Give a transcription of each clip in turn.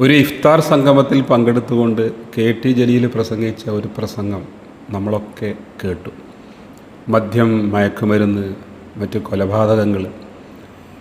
ഒരു ഇഫ്താർ സംഗമത്തിൽ പങ്കെടുത്തുകൊണ്ട് കെ ടി ജലീൽ പ്രസംഗിച്ച ഒരു പ്രസംഗം നമ്മളൊക്കെ കേട്ടു. മദ്യം മയക്കുമരുന്ന് മറ്റു കൊലപാതകങ്ങൾ.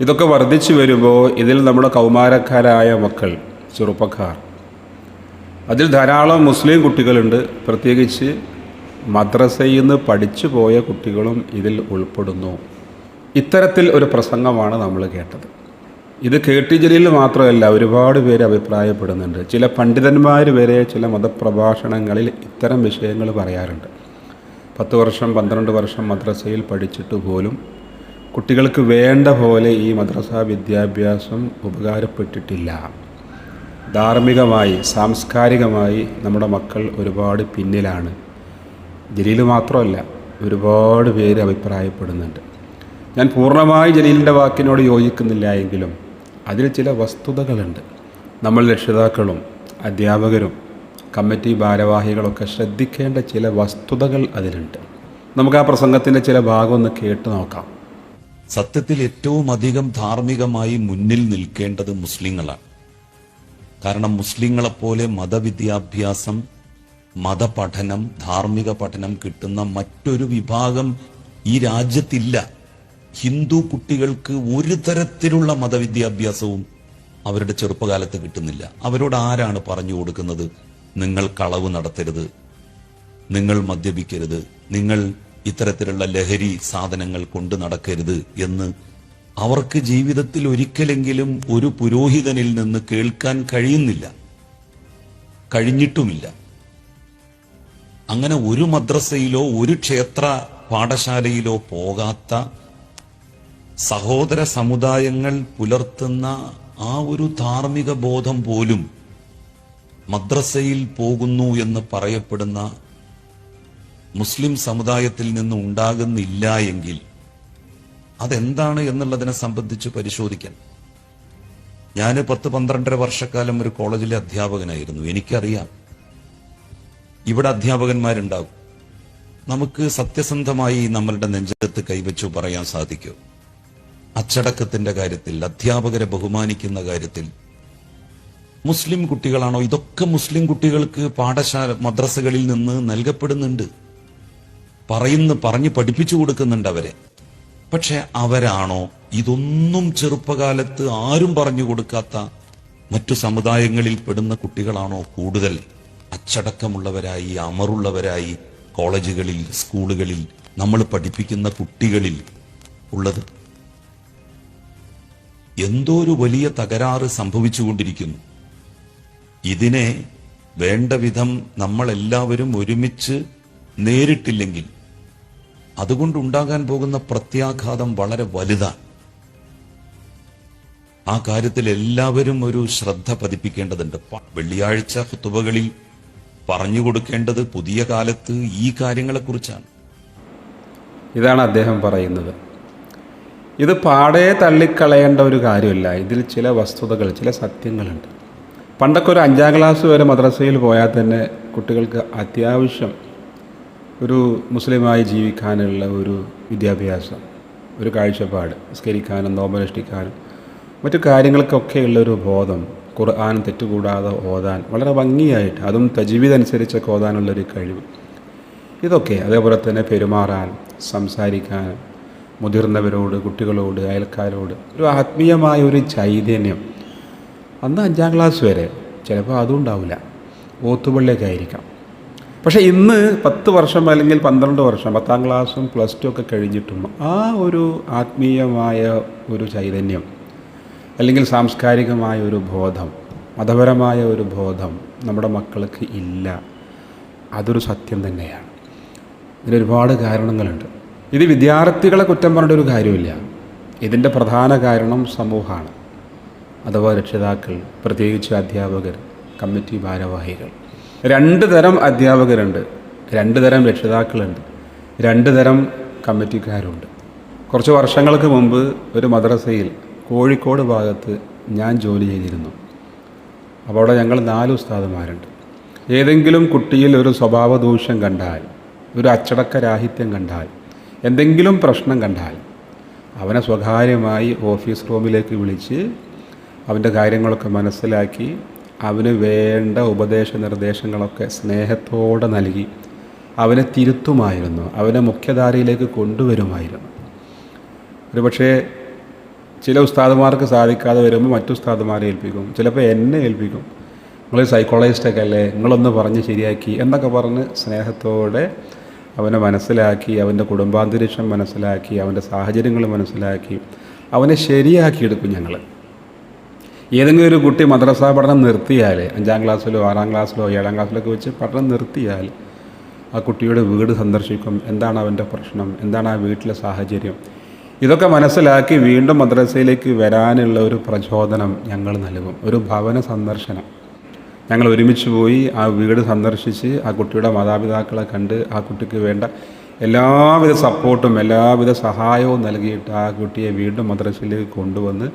ഇതൊക്കെ വർദ്ധിച്ചു വരുമ്പോൾ ഇതിൽ നമ്മുടെ കൗമാരക്കാരായ മക്കൾ ചെറുപ്പക്കാർ. അതിൽ ധാരാളം മുസ്ലിം കുട്ടികളുണ്ട്. പ്രത്യേകിച്ച് മദ്രസയിൽ നിന്ന് പഠിച്ചു പോയ കുട്ടികളും ഇതിൽ ഉൾപ്പെടുന്നു. ഇത്തരത്തിൽ ഒരു പ്രസംഗമാണ് നമ്മൾ കേട്ടത്. ഇത് കെ ടി ജലീൽ മാത്രമല്ല ഒരുപാട് പേര് അഭിപ്രായപ്പെടുന്നുണ്ട്. ചില പണ്ഡിതന്മാർ വരെ ചില മതപ്രഭാഷണങ്ങളിൽ ഇത്തരം വിഷയങ്ങൾ പറയാറുണ്ട്. പത്ത് വർഷം പന്ത്രണ്ട് വർഷം മദ്രസയിൽ പഠിച്ചിട്ട് പോലും കുട്ടികൾക്ക് വേണ്ട പോലെ ഈ മദ്രസ വിദ്യാഭ്യാസം ഉപകാരപ്പെട്ടിട്ടില്ല. ധാർമ്മികമായി സാംസ്കാരികമായി നമ്മുടെ മക്കൾ ഒരുപാട് പിന്നിലാണ്. ജലീൽ മാത്രമല്ല ഒരുപാട് പേര് അഭിപ്രായപ്പെടുന്നുണ്ട്. ഞാൻ പൂർണമായി ജലീലിന്റെ വാക്കിനോട് യോജിക്കുന്നില്ല എങ്കിലും അതിൽ ചില വസ്തുതകളുണ്ട്. നമ്മൾ രക്ഷിതാക്കളും അധ്യാപകരും കമ്മിറ്റി ഭാരവാഹികളൊക്കെ ശ്രദ്ധിക്കേണ്ട ചില വസ്തുതകൾ അതിലുണ്ട്. നമുക്ക് ആ പ്രസംഗത്തിന്റെ ചില ഭാഗം ഒന്ന് കേട്ട് നോക്കാം. സത്യത്തിൽ ഏറ്റവും അധികം ധാർമ്മികമായി മുന്നിൽ നിൽക്കേണ്ടത് മുസ്ലിങ്ങളാണ്. കാരണം മുസ്ലിങ്ങളെപ്പോലെ മതവിദ്യാഭ്യാസം മതപഠനം ധാർമ്മിക പഠനം കിട്ടുന്ന മറ്റൊരു വിഭാഗം ഈ രാജ്യത്തില്ല. ഹിന്ദു കുട്ടികൾക്ക് ഒരു തരത്തിലുള്ള മതവിദ്യാഭ്യാസവും അവരുടെ ചെറുപ്പകാലത്ത് കിട്ടുന്നില്ല. അവരോട് ആരാണ് പറഞ്ഞു കൊടുക്കുന്നത്? നിങ്ങൾ കളവ് നടത്തരുത്. നിങ്ങൾ മദ്യപിക്കരുത്. നിങ്ങൾ ഇത്തരത്തിലുള്ള ലഹരി സാധനങ്ങൾ കൊണ്ടു നടക്കരുത് എന്ന് അവർക്ക് ജീവിതത്തിൽ ഒരിക്കലെങ്കിലും ഒരു പുരോഹിതനിൽ നിന്ന് കേൾക്കാൻ കഴിയുന്നില്ല. കഴിഞ്ഞിട്ടുമില്ല. അങ്ങനെ ഒരു മദ്രസയിലോ ഒരു ക്ഷേത്ര പാഠശാലയിലോ പോകാത്ത സഹോദര സമുദായങ്ങൾ പുലർത്തുന്ന ആ ഒരു ധാർമ്മിക ബോധം പോലും മദ്രസയിൽ പോകുന്നു എന്ന് പറയപ്പെടുന്ന മുസ്ലിം സമുദായത്തിൽ നിന്ന് ഉണ്ടാകുന്നില്ല എങ്കിൽ അതെന്താണ് എന്നുള്ളതിനെ സംബന്ധിച്ച് പരിശോധിക്കാൻ. ഞാൻ പത്ത് പന്ത്രണ്ടര വർഷക്കാലം ഒരു കോളേജിലെ അധ്യാപകനായിരുന്നു. എനിക്കറിയാം. ഇവിടെ അധ്യാപകന്മാരുണ്ടാകും. നമുക്ക് സത്യസന്ധമായി നമ്മളുടെ നെഞ്ചത്ത് കൈവച്ചു പറയാൻ സാധിക്കും. അച്ചടക്കത്തിന്റെ കാര്യത്തിൽ അധ്യാപകരെ ബഹുമാനിക്കുന്ന കാര്യത്തിൽ. മുസ്ലിം കുട്ടികളാണോ? ഇതൊക്കെ മുസ്ലിം കുട്ടികൾക്ക് പാഠശാല മദ്രസകളിൽ നിന്ന് നൽകപ്പെടുന്നുണ്ട്. പറയുന്ന പറഞ്ഞ് പഠിപ്പിച്ചു കൊടുക്കുന്നുണ്ട് അവരെ. പക്ഷെ അവരാണോ? ഇതൊന്നും ചെറുപ്പകാലത്ത് ആരും പറഞ്ഞു കൊടുക്കാത്ത മറ്റു സമുദായങ്ങളിൽ പെടുന്ന കുട്ടികളാണോ കൂടുതൽ? അച്ചടക്കമുള്ളവരായി അമറുള്ളവരായി കോളേജുകളിൽ സ്കൂളുകളിൽ നമ്മൾ പഠിപ്പിക്കുന്ന കുട്ടികളിൽ ഉള്ളത്. എന്തോ ഒരു വലിയ തകരാറ് സംഭവിച്ചുകൊണ്ടിരിക്കുന്നു. ഇതിനെ വേണ്ട വിധം നമ്മളെല്ലാവരും ഒരുമിച്ച് നേരിട്ടില്ലെങ്കിൽ അതുകൊണ്ടുണ്ടാകാൻ പോകുന്ന പ്രത്യാഘാതം വളരെ വലുതാണ്. ആ കാര്യത്തിൽ എല്ലാവരും ഒരു ശ്രദ്ധ പതിപ്പിക്കേണ്ടതുണ്ട്. വെള്ളിയാഴ്ച ഹുത്തുബകളിൽ പറഞ്ഞു കൊടുക്കേണ്ടത് പുതിയ കാലത്ത് ഈ കാര്യങ്ങളെക്കുറിച്ചാണ്. ഇതാണ് അദ്ദേഹം പറയുന്നത്. ഇത് പാടെ തള്ളിക്കളയേണ്ട ഒരു കാര്യമില്ല. ഇതിൽ ചില വസ്തുതകൾ ചില സത്യങ്ങളുണ്ട്. പണ്ടൊക്കെ ഒരു അഞ്ചാം ക്ലാസ് വരെ മദ്രസയിൽ പോയാൽ തന്നെ കുട്ടികൾക്ക് അത്യാവശ്യം ഒരു മുസ്ലിമായി ജീവിക്കാനുള്ള ഒരു വിദ്യാഭ്യാസം ഒരു കാഴ്ചപ്പാട് നിസ്കരിക്കാനും നോമ്പനുഷ്ഠിക്കാനും മറ്റു കാര്യങ്ങൾക്കൊക്കെയുള്ള ഒരു ബോധം ഖുർആൻ തെറ്റുകൂടാതെ ഓതാൻ വളരെ ഭംഗിയായിട്ട് അതും തജീവിതനുസരിച്ചൊക്കെ ഓതാനുള്ളൊരു കഴിവ്. ഇതൊക്കെ അതേപോലെ തന്നെ പെരുമാറാൻ സംസാരിക്കാൻ മുതിർന്നവരോട് കുട്ടികളോട് അയൽക്കാരോട്. ഒരു ആത്മീയമായ ഒരു ചൈതന്യം. അന്ന് അഞ്ചാം ക്ലാസ് വരെ ചിലപ്പോൾ അതും ഉണ്ടാവില്ല. ഓത്തുപള്ളിയൊക്കെ ആയിരിക്കാം. പക്ഷേ ഇന്ന് പത്ത് വർഷം അല്ലെങ്കിൽ പന്ത്രണ്ട് വർഷം പത്താം ക്ലാസ്സും പ്ലസ് ടു ഒക്കെ കഴിഞ്ഞിട്ടും ആ ഒരു ആത്മീയമായ ഒരു ചൈതന്യം അല്ലെങ്കിൽ സാംസ്കാരികമായ ഒരു ബോധം മതപരമായ ഒരു ബോധം നമ്മുടെ മക്കൾക്ക് ഇല്ല. അതൊരു സത്യം തന്നെയാണ്. ഇതിനൊരുപാട് കാരണങ്ങളുണ്ട്. ഇത് വിദ്യാർത്ഥികളെ കുറ്റം പറഞ്ഞിട്ട് ഒരു കാര്യമില്ല ഇതിന്റെ പ്രധാന കാരണം സമൂഹമാണ്. അഥവാ രക്ഷിതാക്കൾ പ്രത്യേകിച്ച് അധ്യാപകർ കമ്മിറ്റി ഭാരവാഹികൾ. രണ്ട് തരം അധ്യാപകരുണ്ട് രണ്ട് തരം രക്ഷിതാക്കളുണ്ട് രണ്ട് തരം കമ്മിറ്റിക്കാരുണ്ട്. കുറച്ച് വർഷങ്ങൾക്ക് മുമ്പ് ഒരു മദ്രസയിൽ കോഴിക്കോട് ഭാഗത്ത് ഞാൻ ജോലി ചെയ്തിരുന്നു. അപ്പോൾ അവിടെ ഞങ്ങൾ നാല് ഉസ്താദന്മാരുണ്ട് ഏതെങ്കിലും കുട്ടിയിൽ ഒരു സ്വഭാവ ദൂഷ്യം കണ്ടാൽ ഒരു അച്ചടക്കരാഹിത്യം കണ്ടാൽ എന്തെങ്കിലും പ്രശ്നം കണ്ടാൽ അവനെ സ്വകാര്യമായി ഓഫീസ് റൂമിലേക്ക് വിളിച്ച് അവന്റെ കാര്യങ്ങളൊക്കെ മനസ്സിലാക്കി അവന് വേണ്ട ഉപദേശ നിർദ്ദേശങ്ങളൊക്കെ സ്നേഹത്തോടെ നൽകി അവനെ തിരുത്തുമായിരുന്നു അവനെ മുഖ്യധാരയിലേക്ക് കൊണ്ടുവരുമായിരുന്നു. ഒരുപക്ഷേ ചില ഉസ്താദുമാർക്ക് സാധിക്കാതെ വരുമ്പോൾ മറ്റു ഉസ്താദുമാരെ ഏൽപ്പിക്കും ചിലപ്പോൾ എന്നെ ഏൽപ്പിക്കും. നിങ്ങൾ സൈക്കോളജിസ്റ്റൊക്കെ അല്ലേ? നിങ്ങളൊന്ന് പറഞ്ഞ് ശരിയാക്കി എന്നൊക്കെ പറഞ്ഞ് സ്നേഹത്തോടെ അവനെ മനസ്സിലാക്കി അവന്റെ കുടുംബാന്തരീക്ഷം മനസ്സിലാക്കി അവന്റെ സാഹചര്യങ്ങൾ മനസ്സിലാക്കി അവനെ ശരിയാക്കിയെടുക്കും ഞങ്ങൾ. ഏതെങ്കിലും ഒരു കുട്ടി മദ്രസ പഠനം നിർത്തിയാൽ അഞ്ചാം ക്ലാസ്സിലോ ആറാം ക്ലാസ്സിലോ ഏഴാം ക്ലാസ്സിലൊക്കെ വെച്ച് പഠനം നിർത്തിയാൽ ആ കുട്ടിയുടെ വീട് സന്ദർശിക്കും. എന്താണ് അവന്റെ പ്രശ്നം? എന്താണ് ആ വീട്ടിലെ സാഹചര്യം? ഇതൊക്കെ മനസ്സിലാക്കി വീണ്ടും മദ്രസയിലേക്ക് വരാനുള്ള ഒരു പ്രചോദനം ഞങ്ങൾ നൽകും. ഒരു ഭവന സന്ദർശനം. ഞങ്ങൾ ഒരുമിച്ച് പോയി ആ വീട് സന്ദർശിച്ച് ആ കുട്ടിയുടെ മാതാപിതാക്കളെ കണ്ട് ആ കുട്ടിക്ക് വേണ്ട എല്ലാവിധ സപ്പോർട്ടും എല്ലാവിധ സഹായവും നൽകിയിട്ട് ആ കുട്ടിയെ വീണ്ടും മദ്രസയിലേക്ക് കൊണ്ടുവന്ന്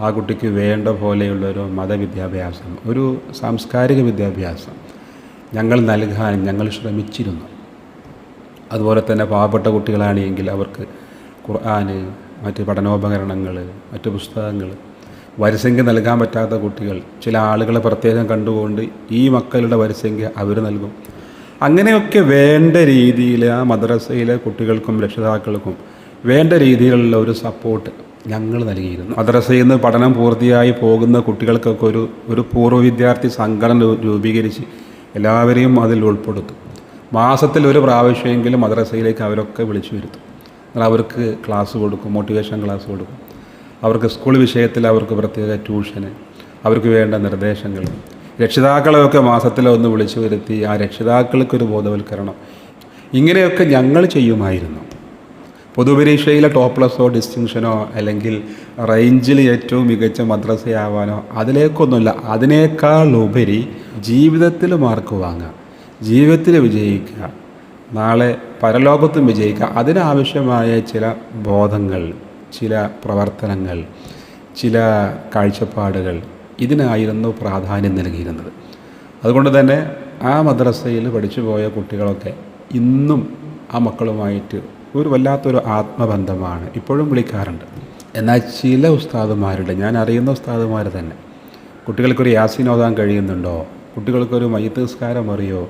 ആ കുട്ടിക്ക് വേണ്ട പോലെയുള്ളൊരു മതവിദ്യാഭ്യാസം ഒരു സാംസ്കാരിക വിദ്യാഭ്യാസം ഞങ്ങൾ നൽകാൻ ഞങ്ങൾ ശ്രമിച്ചിരുന്നു. അതുപോലെ തന്നെ പാവപ്പെട്ട കുട്ടികളാണെങ്കിൽ അവർക്ക് ഖുർആൻ മറ്റ് പഠനോപകരണങ്ങൾ മറ്റ് പുസ്തകങ്ങൾ വരിസംഖ്യ നൽകാൻ പറ്റാത്ത കുട്ടികൾ ചില ആളുകളെ പ്രത്യേകം കണ്ടുകൊണ്ട് ഈ മക്കളുടെ വരിസംഖ്യ അവർ നൽകും. അങ്ങനെയൊക്കെ വേണ്ട രീതിയിൽ ആ മദ്രസയിലെ കുട്ടികൾക്കും രക്ഷിതാക്കൾക്കും വേണ്ട രീതിയിലുള്ള ഒരു സപ്പോർട്ട് ഞങ്ങൾ നൽകിയിരുന്നു. മദ്രസയിൽ നിന്ന് പഠനം പൂർത്തിയായി പോകുന്ന കുട്ടികൾക്കൊക്കെ ഒരു ഒരു പൂർവ വിദ്യാർത്ഥി സംഘടന രൂപീകരിച്ച് എല്ലാവരെയും അതിൽ ഉൾപ്പെടുത്തും. മാസത്തിൽ ഒരു പ്രാവശ്യമെങ്കിലും മദ്രസയിലേക്ക് അവരൊക്കെ വിളിച്ചു വരുത്തും. അവർക്ക് ക്ലാസ് കൊടുക്കും മോട്ടിവേഷൻ ക്ലാസ് കൊടുക്കും. അവർക്ക് സ്കൂൾ വിഷയത്തിൽ അവർക്ക് പ്രത്യേക ട്യൂഷന് അവർക്ക് വേണ്ട നിർദ്ദേശങ്ങൾ. രക്ഷിതാക്കളെയൊക്കെ മാസത്തിലൊന്ന് വിളിച്ചു വരുത്തി ആ രക്ഷിതാക്കൾക്കൊരു ബോധവൽക്കരണം. ഇങ്ങനെയൊക്കെ ഞങ്ങൾ ചെയ്യുമായിരുന്നു. പൊതുപരീക്ഷയിലെ ടോപ്പ് പ്ലസ്സോ ഡിസ്റ്റിങ്ഷനോ അല്ലെങ്കിൽ റേഞ്ചിൽ ഏറ്റവും മികച്ച മദ്രസയാവാനോ അതിലേക്കൊന്നുമില്ല. അതിനേക്കാൾ ഉപരി ജീവിതത്തിൽ മാർക്ക് വാങ്ങുക ജീവിതത്തിൽ വിജയിക്കുക നാളെ പരലോകത്തും വിജയിക്കുക. അതിനാവശ്യമായ ചില ബോധങ്ങൾ. ചില പ്രവർത്തനങ്ങൾ ചില കാഴ്ചപ്പാടുകൾ ഇതിനായിരുന്നു പ്രാധാന്യം നൽകിയിരുന്നത്. അതുകൊണ്ട് തന്നെ ആ മദ്രസയിൽ പഠിച്ചു പോയ കുട്ടികളൊക്കെ ഇന്നും ആ മക്കളുമായിട്ട് ഒരു വല്ലാത്തൊരു ആത്മബന്ധമാണ് ഇപ്പോഴും വിളിക്കാറുണ്ട്. എന്നാൽ ചില ഉസ്താദുമാരുണ്ട് ഞാൻ അറിയുന്ന ഉസ്താദുമാർ തന്നെ. കുട്ടികൾക്കൊരു യാസിനോദാൻ കഴിയുന്നുണ്ടോ? കുട്ടികൾക്കൊരു മയ്യത്തിസ്കാരം അറിയോ?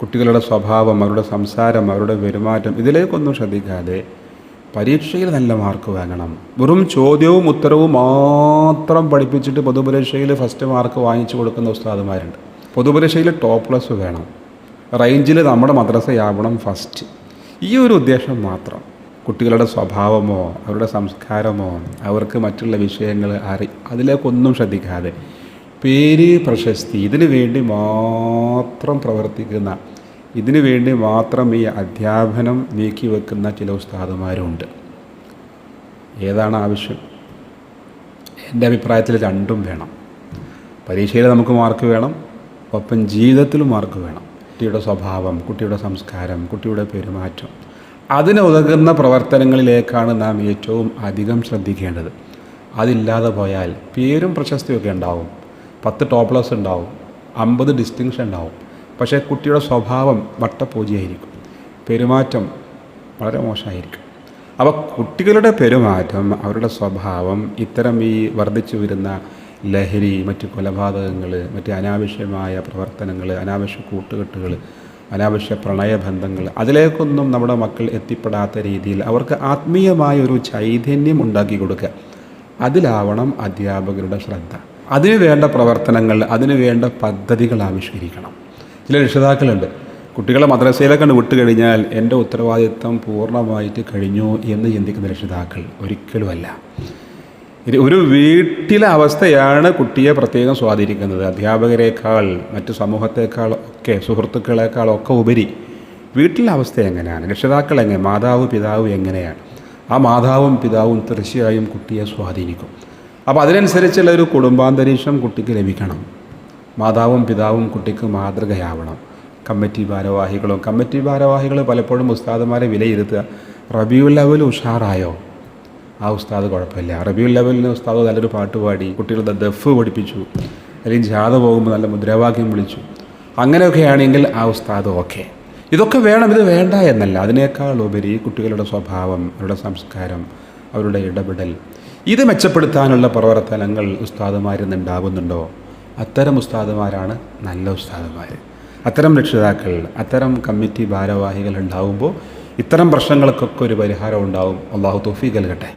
കുട്ടികളുടെ സ്വഭാവം അവരുടെ സംസാരം അവരുടെ പെരുമാറ്റം ഇതിലേക്കൊന്നും ശ്രദ്ധിക്കാതെ പരീക്ഷയിൽ നല്ല മാർക്ക് വാങ്ങണം. വെറും ചോദ്യവും ഉത്തരവും മാത്രം പഠിപ്പിച്ചിട്ട് പൊതുപരീക്ഷയിൽ ഫസ്റ്റ് മാർക്ക് വാങ്ങിച്ചു കൊടുക്കുന്ന ഉസ്താദുമാരുണ്ട്. പൊതുപരീക്ഷയിൽ ടോപ്പ് പ്ലസ് വേണം. റേഞ്ചിൽ നമ്മുടെ മദ്രസയാവണം ഫസ്റ്റ് ഈ ഒരു ഉദ്ദേശം മാത്രം. കുട്ടികളുടെ സ്വഭാവമോ അവരുടെ സംസ്കാരമോ അവർക്ക് മറ്റുള്ള വിഷയങ്ങൾ അറി അതിലേക്കൊന്നും ശ്രദ്ധിക്കാതെ പേര് പ്രശസ്തി. ഇതിനു വേണ്ടി മാത്രം പ്രവർത്തിക്കുന്ന ഇതിനു വേണ്ടി മാത്രം ഈ അധ്യാപനം നീക്കി വെക്കുന്ന ചില ഉസ്താദുമാരുണ്ട്. ഏതാണ് ആവശ്യം? എന്റെ അഭിപ്രായത്തിൽ രണ്ടും വേണം. പരീക്ഷയിൽ നമുക്ക് മാർക്ക് വേണം ഒപ്പം ജീവിതത്തിലും മാർക്ക് വേണം. കുട്ടിയുടെ സ്വഭാവം കുട്ടിയുടെ സംസ്കാരം കുട്ടിയുടെ പെരുമാറ്റം. അതിന് ഉതകുന്ന പ്രവർത്തനങ്ങളിലേക്കാണ് നാം ഏറ്റവും അധികം ശ്രദ്ധിക്കേണ്ടത്. അതില്ലാതെ പോയാൽ പേരും പ്രശസ്തിയൊക്കെ ഉണ്ടാവും. പത്ത് ടോപ്പ് പ്ലസ് ഉണ്ടാവും അമ്പത് ഡിസ്റ്റിങ്ഷൻ ഉണ്ടാവും. പക്ഷേ കുട്ടിയുടെ സ്വഭാവം വട്ടപൂജയായിരിക്കും. പെരുമാറ്റം വളരെ മോശമായിരിക്കും. അപ്പോൾ കുട്ടികളുടെ പെരുമാറ്റം അവരുടെ സ്വഭാവം ഇത്തരം ഈ വർദ്ധിച്ചു വരുന്ന ലഹരി മറ്റ് കൊലപാതകങ്ങൾ മറ്റ് അനാവശ്യമായ പ്രവർത്തനങ്ങൾ അനാവശ്യ കൂട്ടുകെട്ടുകൾ അനാവശ്യ പ്രണയബന്ധങ്ങൾ അതിലേക്കൊന്നും നമ്മുടെ മക്കൾ എത്തിപ്പെടാത്ത രീതിയിൽ അവർക്ക് ആത്മീയമായ ഒരു ചൈതന്യം ഉണ്ടാക്കി കൊടുക്കുക. അതിലാവണം അധ്യാപകരുടെ ശ്രദ്ധ. അതിനു വേണ്ട പ്രവർത്തനങ്ങൾ അതിനു വേണ്ട പദ്ധതികൾ ആവിഷ്കരിക്കണം. ചില രക്ഷിതാക്കളുണ്ട്. കുട്ടികളെ മദ്രസയിലേക്കാണ് വിട്ട് കഴിഞ്ഞാൽ എന്റെ ഉത്തരവാദിത്തം പൂർണമായിട്ട് കഴിഞ്ഞു എന്ന് ചിന്തിക്കുന്ന രക്ഷിതാക്കൾ ഒരിക്കലുമല്ല. ഇത് ഒരു വീട്ടിലെ അവസ്ഥയാണ് കുട്ടിയെ പ്രത്യേകം സ്വാധീനിക്കുന്നത്. അധ്യാപകരെക്കാൾ മറ്റു സമൂഹത്തെക്കാൾ ഒക്കെ സുഹൃത്തുക്കളെക്കാൾ ഒക്കെ ഉപരി വീട്ടിലെ അവസ്ഥ എങ്ങനെയാണ്? രക്ഷിതാക്കൾ എങ്ങനെ? മാതാവ് പിതാവ് എങ്ങനെയാണ്? ആ മാതാവും പിതാവും തീർച്ചയായും കുട്ടിയെ സ്വാധീനിക്കും. അപ്പോൾ അതിനനുസരിച്ചുള്ള ഒരു കുടുംബാന്തരീക്ഷം കുട്ടിക്ക് ലഭിക്കണം. മാതാവും പിതാവും കുട്ടിക്ക് മാതൃകയാവണം. കമ്മിറ്റി ഭാരവാഹികളും കമ്മിറ്റി ഭാരവാഹികൾ പലപ്പോഴും ഉസ്താദുമാരെ വിലയിരുത്തുക റബിയുൽ ലെവൽ ഉഷാറായോ? ആ ഉസ്താദ് കുഴപ്പമില്ല. റബിയുൽ ലെവലിന് ഉസ്താദ് നല്ലൊരു പാട്ട് പാടി കുട്ടികളുടെ ദഫ് പഠിപ്പിച്ചു അല്ലെങ്കിൽ ജാഥ പോകുമ്പോൾ നല്ല മുദ്രാവാക്യം വിളിച്ചു. അങ്ങനെയൊക്കെയാണെങ്കിൽ ആ ഉസ്താദ് ഓക്കെ. ഇതൊക്കെ വേണം ഇത് വേണ്ട എന്നല്ല. അതിനേക്കാൾ ഉപരി കുട്ടികളുടെ സ്വഭാവം അവരുടെ സംസ്കാരം അവരുടെ ഇടപെടൽ ഇത് മെച്ചപ്പെടുത്താനുള്ള പ്രവർത്തനങ്ങൾ ഉസ്താദുമാരിൽ നിന്നുണ്ടാകുന്നുണ്ടോ? അത്തരം ഉസ്താദുമാരാണ് നല്ല ഉസ്താദുമാർ അത്തരം രക്ഷിതാക്കൾ അത്തരം കമ്മിറ്റി ഭാരവാഹികൾ ഉണ്ടാകുമ്പോൾ ഇത്തരം പ്രശ്നങ്ങൾക്കൊക്കെ ഒരു പരിഹാരം ഉണ്ടാവും. അള്ളാഹു തോഫി നൽകട്ടെ.